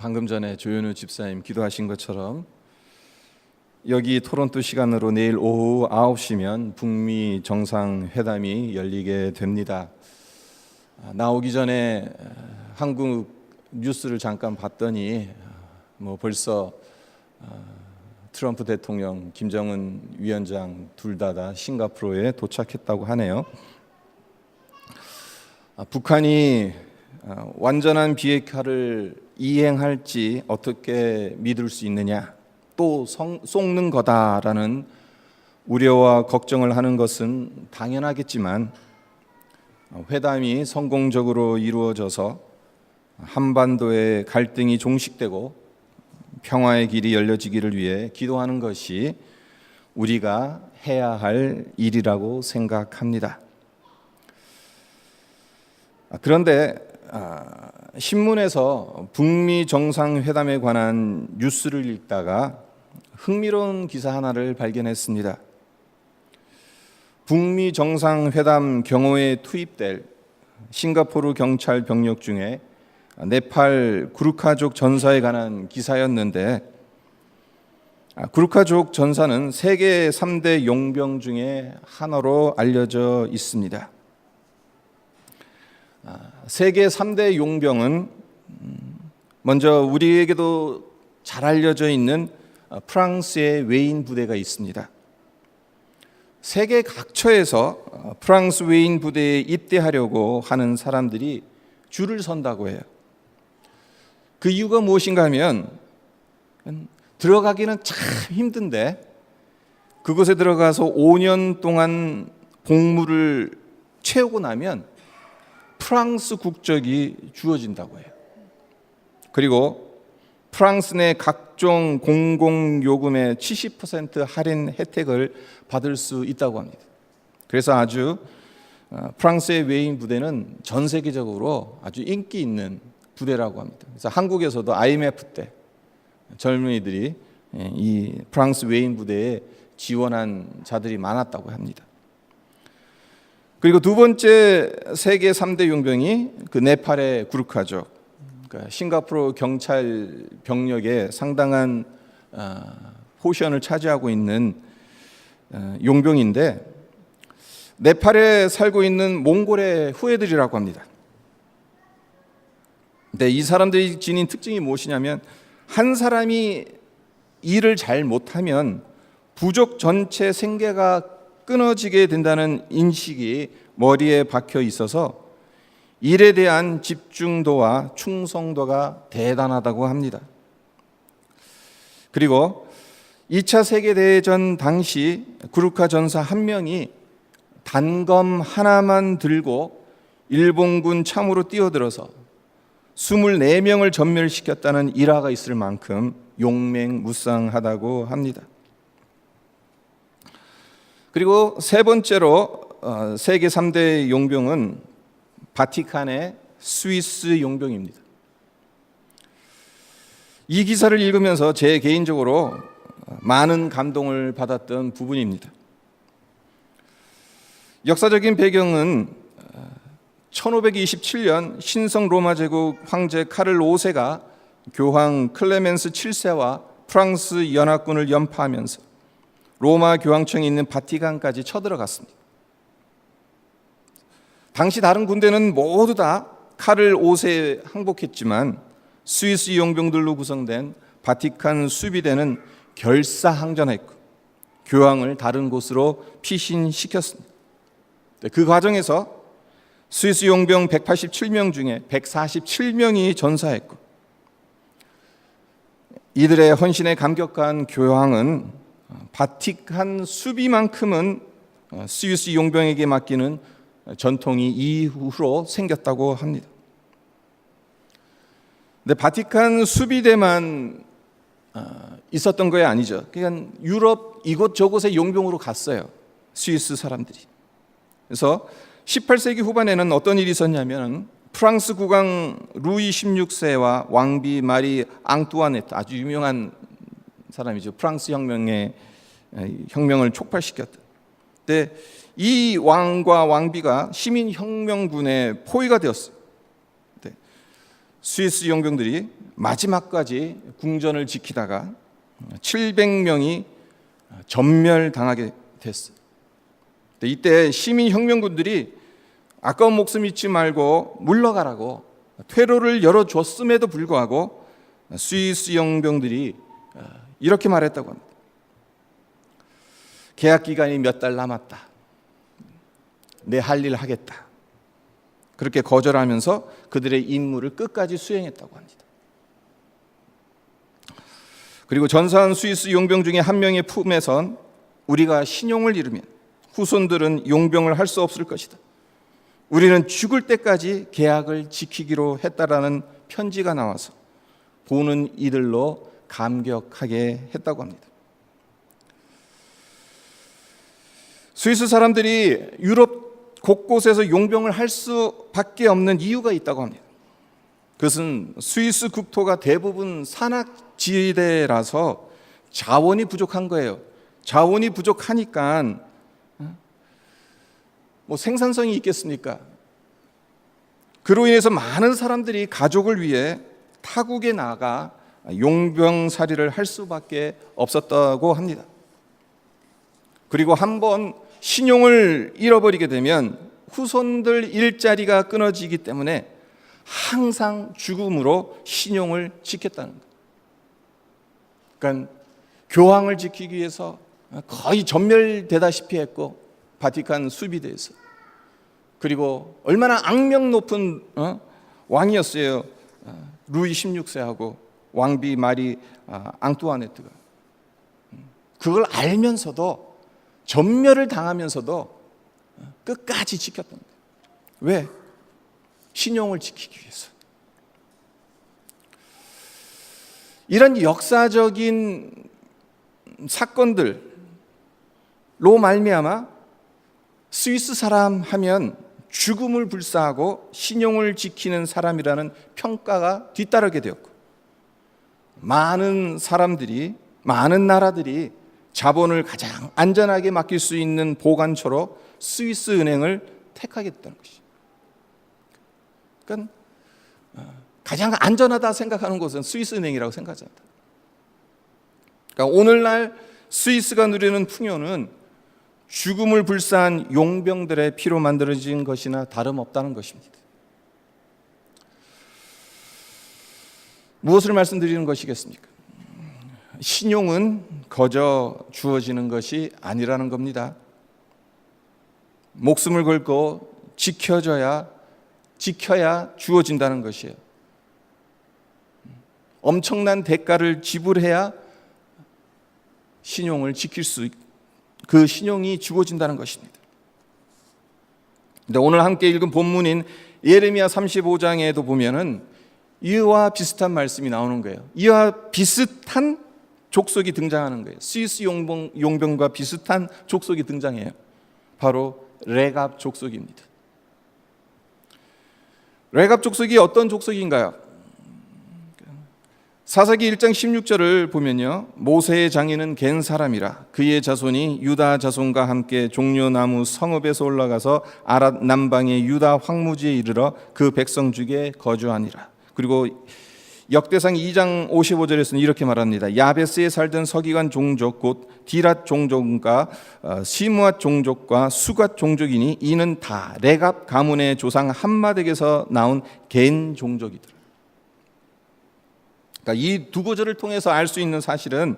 방금 전에 조현우 집사님 기도하신 것처럼 여기 토론토 시간으로 내일 오후 9시면 북미 정상회담이 열리게 됩니다. 아, 나오기 전에 어, 한국 뉴스를 잠깐 봤더니 어, 뭐 벌써 어, 트럼프 대통령, 김정은 위원장 둘 다 다 싱가포르에 도착했다고 하네요. 아, 북한이 아, 완전한 비핵화를 이행할지 어떻게 믿을 수 있느냐? 또 성, 속는 거다라는 우려와 걱정을 하는 것은 당연하겠지만 어, 회담이 성공적으로 이루어져서 한반도의 갈등이 종식되고 평화의 길이 열려지기를 위해 기도하는 것이 우리가 해야 할 일이라고 생각합니다. 아, 그런데 아, 신문에서 북미 정상회담에 관한 뉴스를 읽다가 흥미로운 기사 하나를 발견했습니다. 북미 정상회담 경호에 투입될 싱가포르 경찰 병력 중에 네팔 구르카족 전사에 관한 기사였는데 아, 구르카족 전사는 세계 3대 용병 중에 하나로 알려져 있습니다. 아, 세계 3대 용병은 음, 먼저 우리에게도 잘 알려져 있는 어, 프랑스의 외인 부대가 있습니다. 세계 각처에서 어, 프랑스 외인 부대에 입대하려고 하는 사람들이 줄을 선다고 해요. 그 이유가 무엇인가 하면 음, 들어가기는 참 힘든데 그곳에 들어가서 5년 동안 복무를 채우고 나면 프랑스 국적이 주어진다고 해요. 그리고 프랑스 내 각종 공공 요금의 70% 할인 혜택을 받을 수 있다고 합니다. 그래서 아주 어, 프랑스의 외인 부대는 전 세계적으로 아주 인기 있는 부대라고 합니다. 그래서 한국에서도 IMF 때 젊은이들이 예, 이 프랑스 외인 부대에 지원한 자들이 많았다고 합니다. 그리고 두 번째 세계 3대 용병이 그 네팔의 구르카족, 그러니까 싱가포르 경찰 병력의 상당한 어, 포션을 차지하고 있는 어, 용병인데 네팔에 살고 있는 몽골의 후예들이라고 합니다. 근데 이 사람들이 지닌 특징이 무엇이냐면 한 사람이 일을 잘 못하면 부족 전체 생계가 끊어지게 된다는 인식이 머리에 박혀 있어서 일에 대한 집중도와 충성도가 대단하다고 합니다. 그리고 2차 세계대전 당시 구르카 전사 한 명이 단검 하나만 들고 일본군 참으로 뛰어들어서 24명을 전멸시켰다는 일화가 있을 만큼 용맹무쌍하다고 합니다. 그리고 세 번째로 어, 세계 3대 용병은 바티칸의 스위스 용병입니다. 이 기사를 읽으면서 제 개인적으로 많은 감동을 받았던 부분입니다. 역사적인 배경은 1527년 신성 로마 제국 황제 카를 5세가 교황 클레멘스 7세와 프랑스 연합군을 연파하면서 로마 교황청이 있는 바티칸까지 쳐들어갔습니다. 당시 다른 군대는 모두 다 칼을 5세에 항복했지만 스위스 용병들로 구성된 바티칸 수비대는 결사항전했고 교황을 다른 곳으로 피신시켰습니다. 그 과정에서 스위스 용병 187명 중에 147명이 전사했고 이들의 헌신에 감격한 교황은 바티칸 수비만큼은 스위스 용병에게 맡기는 전통이 이후로 생겼다고 합니다. 근데 바티칸 수비대만 있었던 거야 아니죠. 그냥 유럽 이곳저곳에 용병으로 갔어요. 스위스 사람들이. 그래서 18세기 후반에는 어떤 일이 있었냐면 프랑스 국왕 루이 16세와 왕비 마리 앙뚜아네트 아주 유명한 사람이죠. 프랑스 혁명의 혁명을 촉발시켰던. 근데 이 왕과 왕비가 시민 혁명군의 포위가 되었어요. 네. 스위스 용병들이 마지막까지 궁전을 지키다가 700명이 전멸당하게 됐어요. 근데 이때 시민 혁명군들이 아까운 목숨 잊지 말고 물러가라고 퇴로를 열어줬음에도 불구하고 스위스 용병들이 이렇게 말했다고 합니다. 계약 기간이 몇 달 남았다. 내 할 일 하겠다. 그렇게 거절하면서 그들의 임무를 끝까지 수행했다고 합니다. 그리고 전사한 스위스 용병 중에 한 명의 품에선 우리가 신용을 잃으면 후손들은 용병을 할 수 없을 것이다. 우리는 죽을 때까지 계약을 지키기로 했다라는 편지가 나와서 보는 이들로 감격하게 했다고 합니다. 스위스 사람들이 유럽 곳곳에서 용병을 할 수밖에 없는 이유가 있다고 합니다. 그것은 스위스 국토가 대부분 산악 지대라서 자원이 부족한 거예요. 자원이 부족하니까 뭐 생산성이 있겠습니까? 그로 인해서 많은 사람들이 가족을 위해 타국에 나가 용병살이를 할 수밖에 없었다고 합니다. 그리고 한번 신용을 잃어버리게 되면 후손들 일자리가 끊어지기 때문에 항상 죽음으로 신용을 지켰다는 거예요. 그러니까 교황을 지키기 위해서 거의 전멸되다시피 했고 바티칸 수비대에서 그리고 얼마나 악명 높은 어? 왕이었어요. 어, 루이 16세하고 왕비 마리 아, 앙뚜아네트가 그걸 알면서도 전멸을 당하면서도 끝까지 지켰던 거예요. 왜? 신용을 지키기 위해서. 이런 역사적인 사건들로 말미암아 스위스 사람 하면 죽음을 불사하고 신용을 지키는 사람이라는 평가가 뒤따르게 되었고 많은 사람들이 많은 나라들이 자본을 가장 안전하게 맡길 수 있는 보관처로 스위스 은행을 택하게 됐다는 것이. 그러니까 어, 가장 안전하다 생각하는 곳은 스위스 은행이라고 생각합니다. 그러니까 오늘날 스위스가 누리는 풍요는 죽음을 불사한 용병들의 피로 만들어진 것이나 다름없다는 것입니다. 무엇을 말씀드리는 것이겠습니까? 신용은 거저 주어지는 것이 아니라는 겁니다. 목숨을 걸고 지켜져야 지켜야 주어진다는 것이에요. 엄청난 대가를 지불해야 신용을 지킬 수, 그 신용이 주어진다는 것입니다. 근데 오늘 함께 읽은 본문인 예레미야 35장에도 보면은 이와 비슷한 말씀이 나오는 거예요. 이와 비슷한 족속이 등장하는 거예요. 스위스 용병, 용병 과 비슷한 족속이 등장해요. 바로 레갑 족속입니다. 레갑 족속이 어떤 족속인가요? 사사기 1장 16절을 보면요. 모세의 장인은 겐 사람이라 그의 자손이 유다 자손과 함께 종려나무 성읍에서 올라가서 아랏 남방의 유다 황무지에 이르러 그 백성 중에 거주하니라. 그리고 역대상 2장 55절에서는 이렇게 말합니다. 야베스에 살던 서기관 종족 곧 디랏 종족과 어, 시므앗 종족과 수갓 종족이니 이는 다 레갑 가문의 조상 한마덱에서 나온 겐 종족이더라. 그러니까 이 두 구절을 통해서 알 수 있는 사실은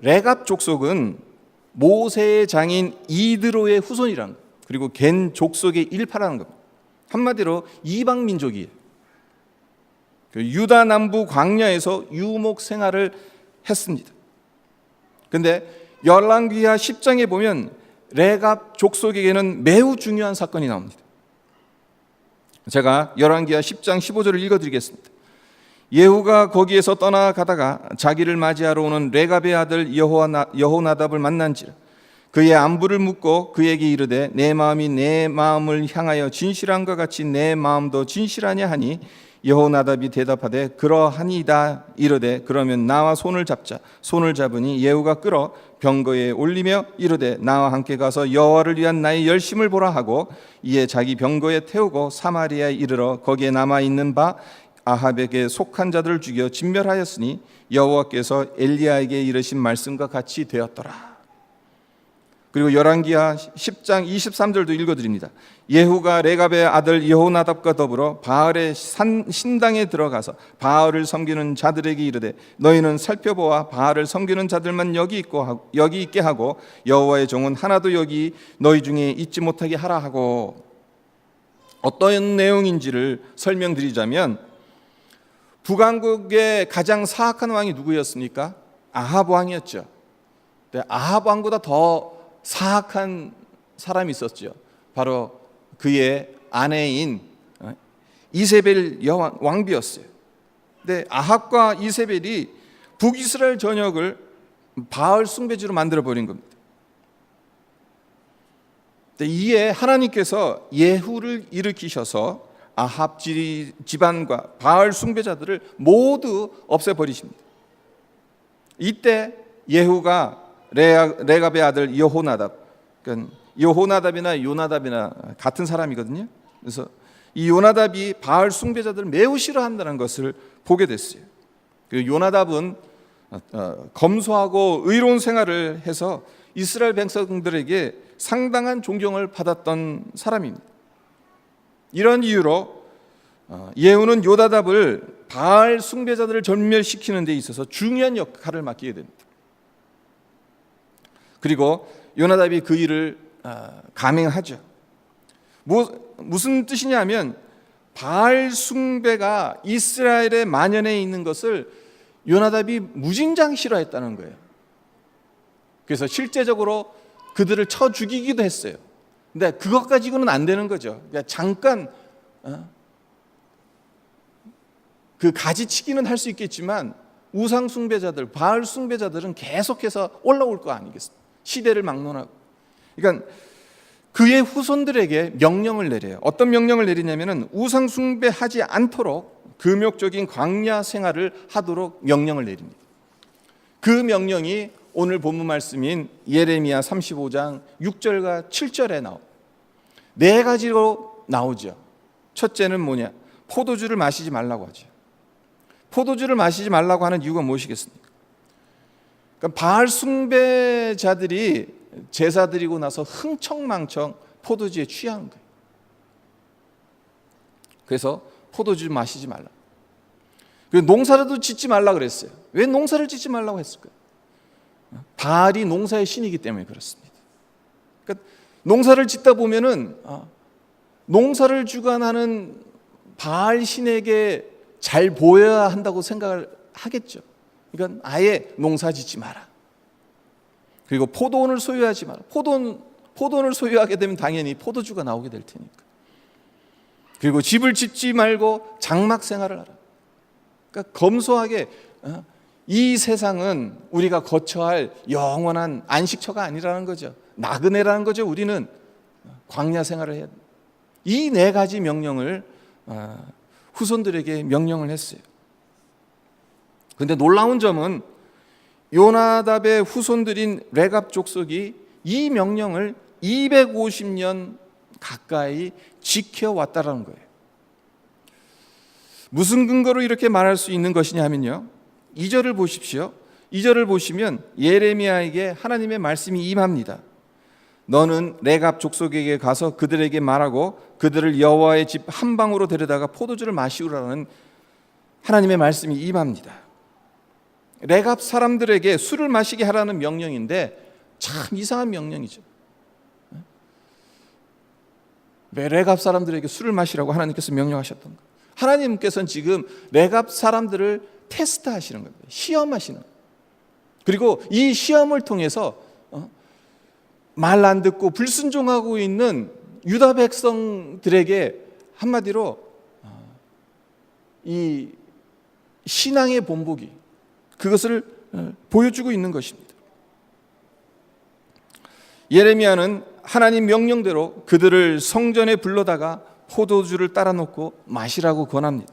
레갑 족속은 모세의 장인 이드로의 후손이란 거. 그리고 겐 족속의 일파라는 겁니다. 한마디로 이방 민족이에요. 그 유다 남부 광야에서 유목 생활을 했습니다. 근데 열왕기하 10장에 보면 레갑 족속에게는 매우 중요한 사건이 나옵니다. 제가 열왕기하 10장 15절을 읽어 드리겠습니다. 예후가 거기에서 떠나가다가 자기를 맞이하러 오는 레갑의 아들 여호나답을 만난지라 그의 안부를 묻고 그에게 이르되 내 마음이 내 마음을 향하여 진실한것 같이 내 마음도 진실하냐 하니 여호나답이 대답하되 그러하니이다 이르되 그러면 나와 손을 잡자 손을 잡으니 예후가 끌어 병거에 올리며 이르되 나와 함께 가서 여호와를 위한 나의 열심을 보라 하고 이에 자기 병거에 태우고 사마리아에 이르러 거기에 남아 있는 바 아합에게 속한 자들을 죽여 진멸하였으니 여호와께서 엘리야에게 이르신 말씀과 같이 되었더라. 그리고 열왕기하 10장 23절도 읽어드립니다. 예후가 레갑의 아들 여호나답과 더불어 바알의 산, 신당에 들어가서 바알을 섬기는 자들에게 이르되 너희는 살펴보아 바알을 섬기는 자들만 여기 있고 하- 여기 있게 하고 여호와의 종은 하나도 여기 너희 중에 있지 못하게 하라 하고 어떤 내용인지를 설명드리자면 북왕국의 가장 사악한 왕이 누구였습니까? 아합 왕이었죠. 아합 왕보다 더 사악한 사람이 있었죠. 바로 그의 아내인 어, 이세벨 여왕 왕비였어요. 근데 아합과 이세벨이 북이스라엘 전역을 바알 숭배지로 만들어 버린 겁니다. 근데 이에 하나님께서 예후를 일으키셔서 아합 지- 집안과 바알 숭배자들을 모두 없애버리십니다. 이때 예후가 레아- 레갑의 아들 여호나답, 그러니까 여호나답이나 요나답이나 같은 사람이거든요. 그래서 이 요나답이 바알 숭배자들을 매우 싫어한다는 것을 보게 됐어요. 그 요나답은 어, 어, 검소하고 의로운 생활을 해서 이스라엘 백성들에게 상당한 존경을 받았던 사람입니다. 이런 이유로 어, 예후는 요다답을 바알 숭배자들을 전멸시키는 데 있어서 중요한 역할을 맡기게 됩니다. 그리고 요나답이 그 일을 어, 감행하죠. 뭐, 무슨 뜻이냐면 바알 숭배가 이스라엘에 만연해 있는 것을 요나답이 무진장 싫어했다는 거예요. 그래서 실제적으로 그들을 쳐 죽이기도 했어요. 근데 그것 가지고는 안 되는 거죠. 그러니까 잠깐 어? 그 가지치기는 할 수 있겠지만 우상 숭배자들, 바알 숭배자들은 계속해서 올라올 거 아니겠습니까? 시대를 막론하고. 그러니까 그의 후손들에게 명령을 내려요. 어떤 명령을 내리냐면은 우상 숭배하지 않도록 금욕적인 광야 생활을 하도록 명령을 내립니다. 그 명령이 오늘 본문 말씀인 예레미야 35장 6절과 7절에 나오. 네 가지로 나오죠. 첫째는 뭐냐? 포도주를 마시지 말라고 하죠. 포도주를 마시지 말라고 하는 이유가 무엇이겠습니까? 그러니까 바알 숭배자들이 제사 드리고 나서 흥청망청 포도주에 취한 거예요. 그래서 포도주 마시지 말라. 그리고 농사라도 짓지 말라 그랬어요. 왜 농사를 짓지 말라고 했을까요? 바알이 농사의 신이기 때문에 그렇습니다. 그러니까 농사를 짓다 보면은 아, 농사를 주관하는 바알 신에게 잘 보여야 한다고 생각을 하겠죠. 그러니까 아예 농사 짓지 마라. 그리고 포도원을 소유하지 마라. 포도원, 포도원을 소유하게 되면 당연히 포도주가 나오게 될 테니까. 그리고 집을 짓지 말고 장막 생활을 하라. 그러니까 검소하게 어, 이 세상은 우리가 거쳐야 할 영원한 안식처가 아니라는 거죠. 나그네라는 거죠. 우리는 광야 생활을 해야 돼. 이네 가지 명령을 어, 후손들에게 명령을 했어요. 근데 놀라운 점은 요나답의 후손들인 레갑 족속이 이 명령을 250년 가까이 지켜왔다라는 거예요. 무슨 근거로 이렇게 말할 수 있는 것이냐 하면요. 2절을 보십시오. 2절을 보시면 예레미야에게 하나님의 말씀이 임합니다. 너는 레갑 족속에게 가서 그들에게 말하고 그들을 여호와의 집 한 방으로 데려다가 포도주를 마시우라는 하나님의 말씀이 임합니다. 레갑 사람들에게 술을 마시게 하라는 명령인데 참 이상한 명령이죠. 왜 레갑 사람들에게 술을 마시라고 하나님께서 명령하셨던가? 하나님께서는 지금 레갑 사람들을 테스트하시는 겁니다. 시험하시는. 그리고 이 시험을 통해서 어? 말안 듣고 불순종하고 있는 유다 백성들에게 한마디로 어, 이 신앙의 본보기 그것을 어, 보여주고 있는 것입니다. 예레미야는 하나님 명령대로 그들을 성전에 불러다가 포도주를 따라 놓고 마시라고 권합니다.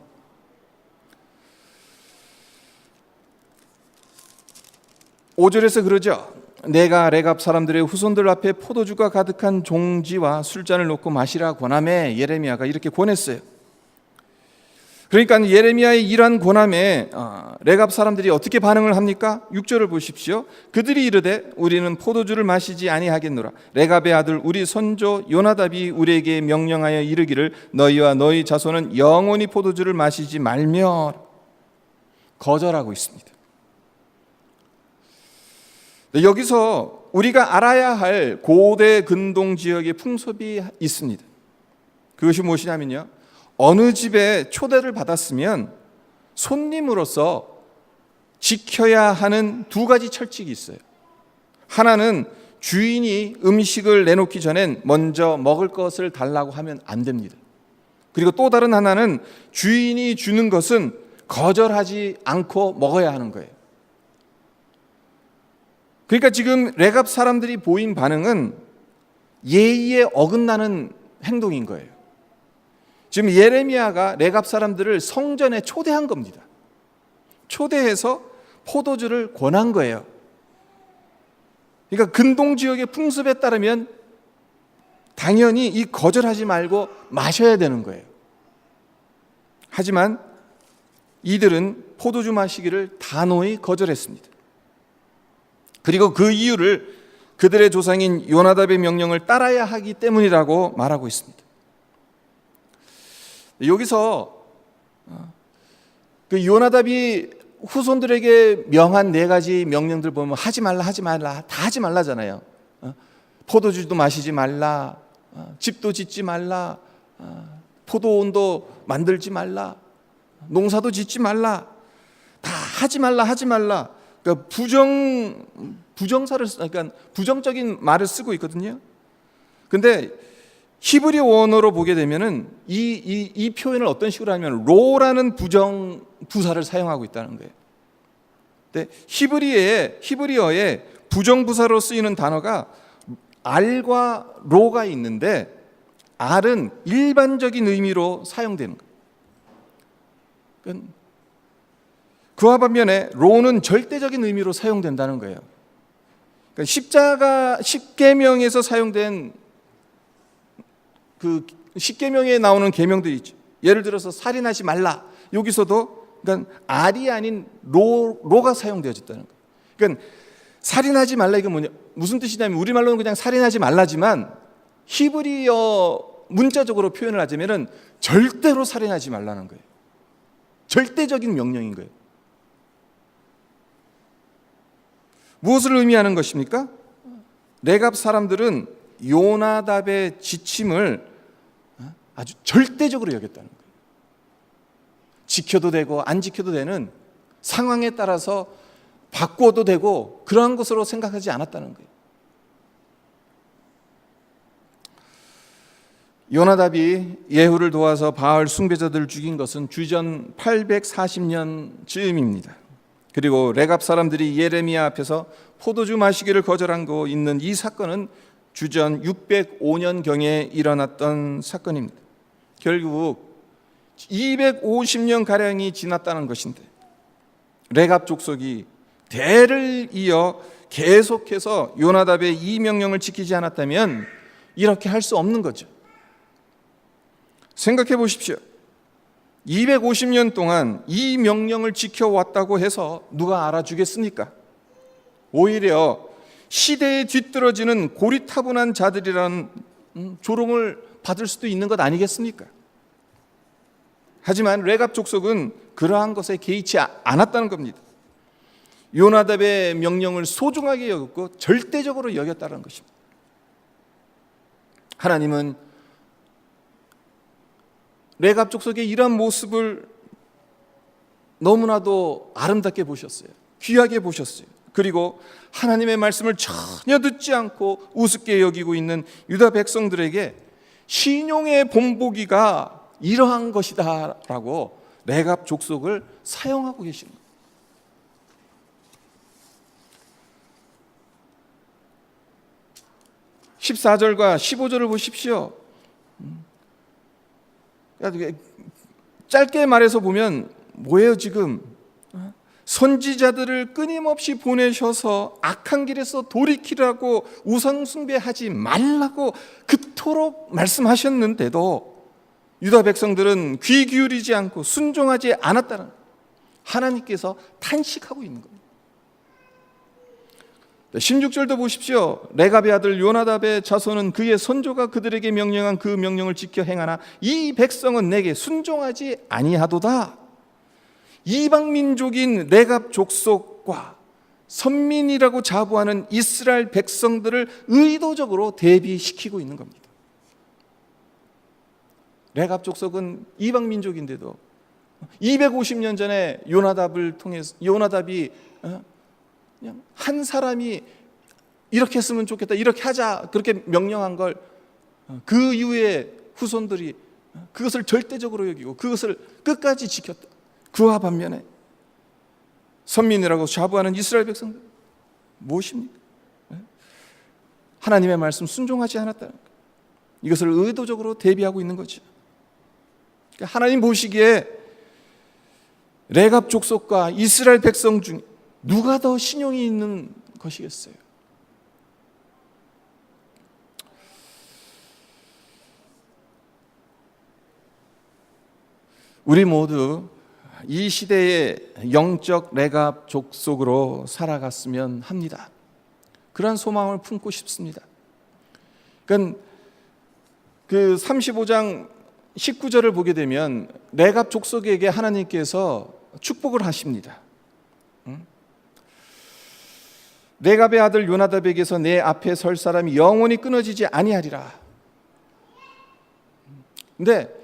오절에서 그러죠. 내가 레갑 사람들의 후손들 앞에 포도주가 가득한 종지와 술잔을 놓고 마시라 권함에 예레미야가 이렇게 권했어요. 그러니까 예레미야의 이러한 고난에 아, 레갑 사람들이 어떻게 반응을 합니까? 6절을 보십시오. 그들이 이르되 우리는 포도주를 마시지 아니하겠노라. 레갑의 아들 우리 선조 요나답이 우리에게 명령하여 이르기를 너희와 너희 자손은 영원히 포도주를 마시지 말며 거절하고 있습니다. 네, 여기서 우리가 알아야 할 고대 근동 지역의 풍습이 있습니다. 그것이 무엇이냐면요. 어느 집에 초대를 받았으면 손님으로서 지켜야 하는 두 가지 철칙이 있어요. 하나는 주인이 음식을 내놓기 전엔 먼저 먹을 것을 달라고 하면 안 됩니다. 그리고 또 다른 하나는 주인이 주는 것은 거절하지 않고 먹어야 하는 거예요. 그러니까 지금 레갑 사람들이 보인 반응은 예의에 어긋나는 행동인 거예요. 지금 예레미야가 레갑 사람들을 성전에 초대한 겁니다. 초대해서 포도주를 권한 거예요. 그러니까 근동 지역의 풍습에 따르면 당연히 이 거절하지 말고 마셔야 되는 거예요. 하지만 이들은 포도주 마시기를 단호히 거절했습니다. 그리고 그 이유를 그들의 조상인 요나답의 명령을 따라야 하기 때문이라고 말하고 있습니다. 여기서 어, 그 요나답이 후손들에게 명한 네 가지 명령들 보면 하지 말라 하지 말라 다 하지 말라잖아요. 어, 포도주도 마시지 말라, 어, 집도 짓지 말라, 포도원도 만들지 말라, 농사도 짓지 말라, 다 하지 말라 하지 말라. 그러니까 부정 부정사를 그러니까 부정적인 말을 쓰고 있거든요. 근데 히브리 원어로 보게 되면은 이, 이, 이 표현을 어떤 식으로 하냐면 로라는 부정 부사를 사용하고 있다는 거예요. 근데 히브리어에 부정 부사로 쓰이는 단어가 알과 로가 있는데 알은 일반적인 의미로 사용되는 거예요. 그와 반면에 로는 절대적인 의미로 사용된다는 거예요. 그러니까 십자가 십계명에서 사용된 그 십계명에 나오는 계명들이 있죠. 예를 들어서 살인하지 말라. 여기서도 그러니까 알이 아닌 로 로가 사용되어졌다는 거예요. 그러니까 살인하지 말라 이게 뭐냐 무슨 뜻이냐면 우리 말로는 그냥 살인하지 말라지만 히브리어 문자적으로 표현을 하자면은 절대로 살인하지 말라는 거예요. 절대적인 명령인 거예요. 무엇을 의미하는 것입니까? 레갑 사람들은 요나답의 지침을 아주 절대적으로 여겼다는 거예요. 지켜도 되고 안 지켜도 되는 상황에 따라서 바꿔도 되고 그러한 것으로 생각하지 않았다는 거예요. 요나답이 예후를 도와서 바알 숭배자들을 죽인 것은 주전 840년 즈음입니다. 그리고 레갑 사람들이 예레미야 앞에서 포도주 마시기를 거절한 거 있는 이 사건은 주전 605년 경에 일어났던 사건입니다. 결국 250년 가량이 지났다는 것인데 레갑 족속이 대를 이어 계속해서 요나답의 이 명령을 지키지 않았다면 이렇게 할 수 없는 거죠. 생각해 보십시오. 250년 동안 이 명령을 지켜왔다고 해서 누가 알아주겠습니까? 오히려 시대에 뒤떨어지는 고리타분한 자들이라는 음, 조롱을 받을 수도 있는 것 아니겠습니까? 하지만 레갑 족속은 그러한 것에 개의치 않았다는 겁니다. 요나답의 명령을 소중하게 여겼고 절대적으로 여겼다는 것입니다. 하나님은 레갑 족속의 이러한 모습을 너무나도 아름답게 보셨어요. 귀하게 보셨어요. 그리고 하나님의 말씀을 전혀 듣지 않고 우습게 여기고 있는 유다 백성들에게 신용의 본보기가 이러한 것이다라고 레갑 족속을 사용하고 계신 거예요. (14절과) (15절을) 보십시오. 짧게 말해서 보면 뭐예요 지금 선지자들을 끊임없이 보내셔서 악한 길에서 돌이키라고 우상 숭배하지 말라고 그토록 말씀하셨는데도 유다 백성들은 귀 기울이지 않고 순종하지 않았다는. 하나님께서 탄식하고 있는 겁니다. 16절도 보십시오. 레갑의 아들 요나답의 자손은 그의 선조가 그들에게 명령한 그 명령을 지켜 행하나 이 백성은 내게 순종하지 아니하도다. 이방 민족인 레갑 족속과 선민이라고 자부하는 이스라엘 백성들을 의도적으로 대비시키고 있는 겁니다. 레갑 족속은 이방 민족인데도 250년 전에 요나답을 통해서 요나답이 어? 그냥 한 사람이 이렇게 했으면 좋겠다 이렇게 하자 그렇게 명령한 걸 그 이후에 후손들이 그것을 절대적으로 여기고 그것을 끝까지 지켰다. 그와 반면에 선민이라고 자부하는 이스라엘 백성들 무엇입니까? 하나님의 말씀 순종하지 않았다는 것. 이것을 의도적으로 대비하고 있는 거죠. 그러니까 하나님 보시기에 레갑 족속과 이스라엘 백성 중 누가 더 신용이 있는 것이겠어요? 우리 모두 이 시대의 영적 레갑 족속으로 살아갔으면 합니다. 그러한 소망을 품고 싶습니다. 그러니까 그 35장 19절을 보게 되면 레갑 족속에게 하나님께서 축복을 하십니다. 레갑의 아들 요나답에게서 내 앞에 설 사람이 영원히 끊어지지 아니하리라. 근데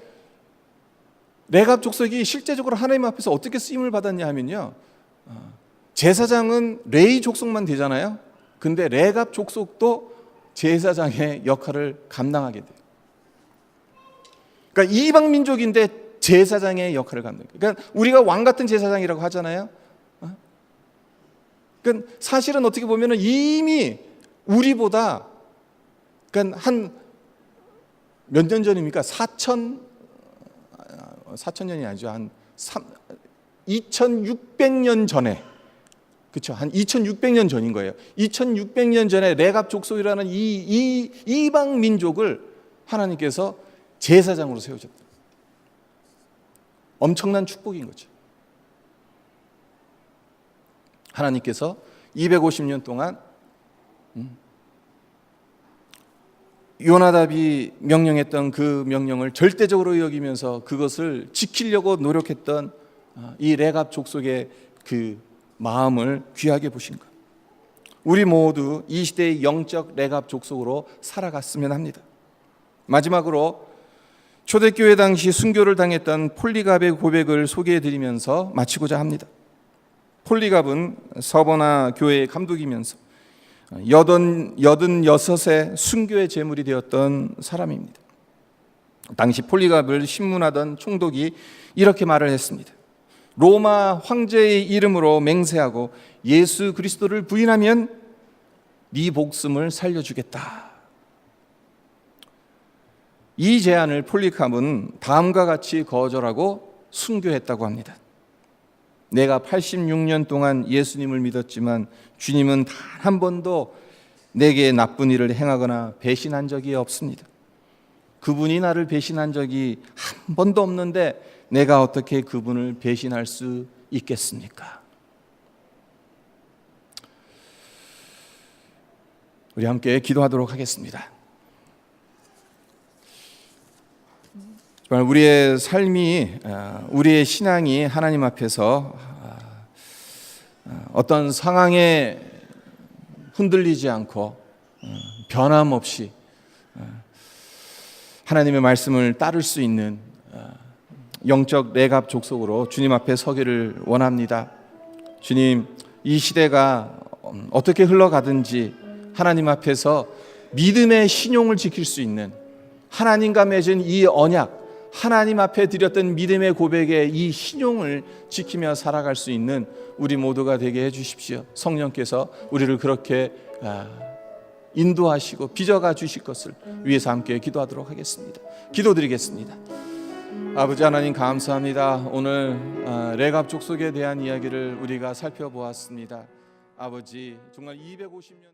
레갑 족속이 실제적으로 하나님 앞에서 어떻게 쓰임을 받았냐 하면요. 어, 제사장은 레이 족속만 되잖아요. 근데 레갑 족속도 제사장의 역할을 감당하게 돼요. 그러니까 이방 민족인데 제사장의 역할을 감당해요. 그러니까 우리가 왕 같은 제사장이라고 하잖아요. 어? 그러니까 사실은 어떻게 보면은 이미 우리보다 그러니까 한 몇 년 전입니까? 4천 4천 년이 아니죠. 한 3, 2,600년 전에 그렇죠. 한 2,600년 전인 거예요. 2,600년 전에 레갑 족속이라는 이, 이 이방 민족을 하나님께서 제사장으로 세우셨다. 엄청난 축복인 거죠. 하나님께서 250년 동안 음, 요나답이 명령했던 그 명령을 절대적으로 여기면서 그것을 지키려고 노력했던 아, 이 레갑 족속의 그 마음을 귀하게 보신 것. 우리 모두 이 시대의 영적 레갑 족속으로 살아갔으면 합니다. 마지막으로 초대교회 당시 순교를 당했던 폴리갑의 고백을 소개해 드리면서 마치고자 합니다. 폴리갑은 서버나 교회의 감독이면서 여든 여든 여섯의 순교의 제물이 되었던 사람입니다. 당시 폴리갑을 신문하던 총독이 이렇게 말을 했습니다. 로마 황제의 이름으로 맹세하고 예수 그리스도를 부인하면 네 목숨을 살려주겠다. 이 제안을 폴리갑은 다음과 같이 거절하고 순교했다고 합니다. 내가 86년 동안 예수님을 믿었지만 주님은 단 한 번도 내게 나쁜 일을 행하거나 배신한 적이 없습니다. 그분이 나를 배신한 적이 한 번도 없는데 내가 어떻게 그분을 배신할 수 있겠습니까? 우리 함께 기도하도록 하겠습니다. 정말 우리의 삶이 어, 우리의 신앙이 하나님 앞에서 어, 어떤 상황에 흔들리지 않고 어, 변함없이 하나님의 말씀을 따를 수 있는 영적 내갑 족속으로 주님 앞에 서기를 원합니다. 주님, 이 시대가 음, 어떻게 흘러가든지 하나님 앞에서 믿음의 신용을 지킬 수 있는 하나님과 맺은 이 언약, 하나님 앞에 드렸던 믿음의 고백의 이 신용을 지키며 살아갈 수 있는 우리 모두가 되게 해 주십시오. 성령께서 우리를 그렇게 아, 인도하시고 빚어가 주실 것을 위해서 함께 기도하도록 하겠습니다. 기도드리겠습니다. 아버지 하나님 감사합니다. 오늘 아, 레갑 족속에 대한 이야기를 우리가 살펴보았습니다. 아버지 정말 250년